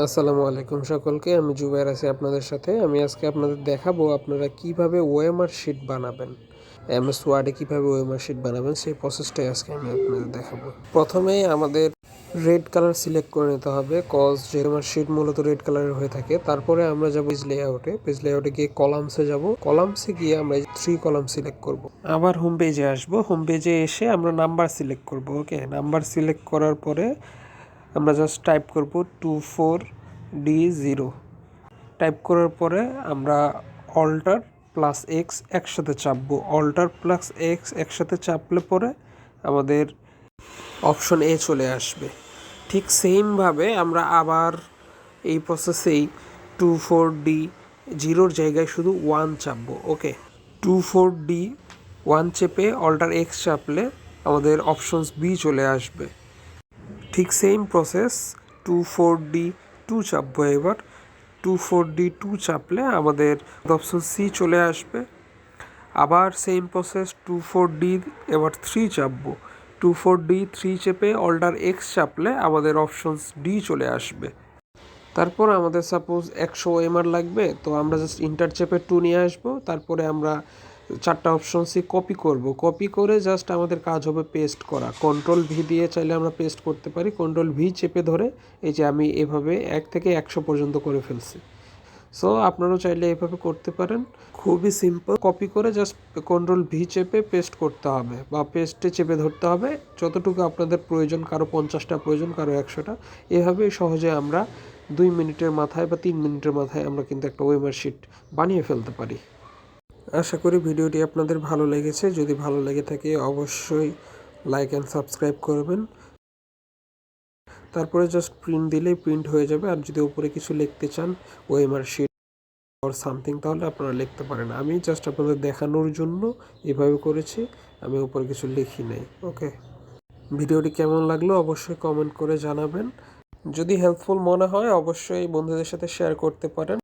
আসসালামু আলাইকুম সকলকে, আমি জুবাইর আছি আপনাদের সাথে। আমি আজকে আপনাদের দেখাবো আপনারা কীভাবে ওএমআর শিট বানাবেন, এমএস ওয়ার্ডে কীভাবে ওএমআর শিট বানাবেন, সেই প্রসেসটাই আজকে আমি আপনাদের দেখাবো। প্রথমে আমাদের রেড কালার সিলেক্ট করে নিতে হবে কজ যে আমার শিট মূলত রেড কালারের হয়ে থাকে। তারপরে আমরা যাব পেজ লেআউটে পেজ লেআউটে গিয়ে কলামসে যাব। কলামসে গিয়ে আমরা থ্রি কলাম সিলেক্ট করব। আবার হোম পেজে আসব। হোম পেজে এসে আমরা নাম্বার সিলেক্ট করব ওকে নাম্বার সিলেক্ট করার পরে আমরা জাস্ট টাইপ করব two four D zero type করার পরে আমরা অল্টার প্লাস এক্স একসাথে চাপবো। অল্টার প্লাস এক্স একসাথে চাপলে পরে আমাদের অপশন এ চলে আসবে। ঠিক সেমভাবে আমরা আবার এই প্রসেসেই টু ফোর ডি জিরোর জায়গায় শুধু ওয়ান চাপবো okay two four D one চেপে অল্টার এক্স চাপলে আমাদের অপশনস বি চলে আসবে। ঠিক same process two four D two চাপবো এবার টু ফোর ডি টু চাপলে আমাদের অপশন সি চলে আসবে। আবার same process two four D এবার থ্রি চাপবো টু ফোর ডি থ্রি চেপে অল্টার এক্স চাপলে আমাদের অপশনস ডি চলে আসবে। তারপর আমাদের সাপোজ একশো এমআর লাগবে, তো আমরা জাস্ট ইন্টার চেপে টু নিয়ে আসব। তারপরে আমরা চারটা অপশনসই কপি করব। কপি করে জাস্ট আমাদের কাজ হবে পেস্ট করা। কন্ট্রোল ভি দিয়ে চাইলে আমরা পেস্ট করতে পারি। কন্ট্রোল ভি চেপে ধরে এই যে আমি এভাবে এক থেকে একশো পর্যন্ত করে ফেলছি। সো আপনারাও চাইলে এভাবে করতে পারেন। খুবই সিম্পল কপি করে জাস্ট কন্ট্রোল ভি চেপে পেস্ট করতে হবে বা পেস্টে চেপে ধরতে হবে। যতটুকু আপনাদের প্রয়োজন, কারও পঞ্চাশটা প্রয়োজন, কারও একশোটা, এভাবেই সহজে আমরা দুই মিনিটের মাথায় বা তিন মিনিটের মাথায় আমরা কিন্তু একটা ওয়েমার শিট বানিয়ে ফেলতে পারি। আশা করি ভিডিওটি আপনাদের ভালো লেগেছে। যদি ভালো লেগে থাকে, অবশ্যই লাইক অ্যান্ড সাবস্ক্রাইব করবেন। তারপরে জাস্ট প্রিন্ট দিলেই প্রিন্ট হয়ে যাবে। আর যদি উপরে কিছু লিখতে চান ওএমআর শিট অর সামথিং তাহলে আপনারা লিখতে পারেন। আমি জাস্ট আপনাদের দেখানোর জন্য এভাবে করেছি। আমি উপরে কিছু লিখি নাই ওকে ভিডিওটি কেমন লাগল অবশ্যই কমেন্ট করে জানাবেন। যদি হেল্পফুল মনে হয়, অবশ্যই বন্ধুদের সাথে শেয়ার করতে পারেন।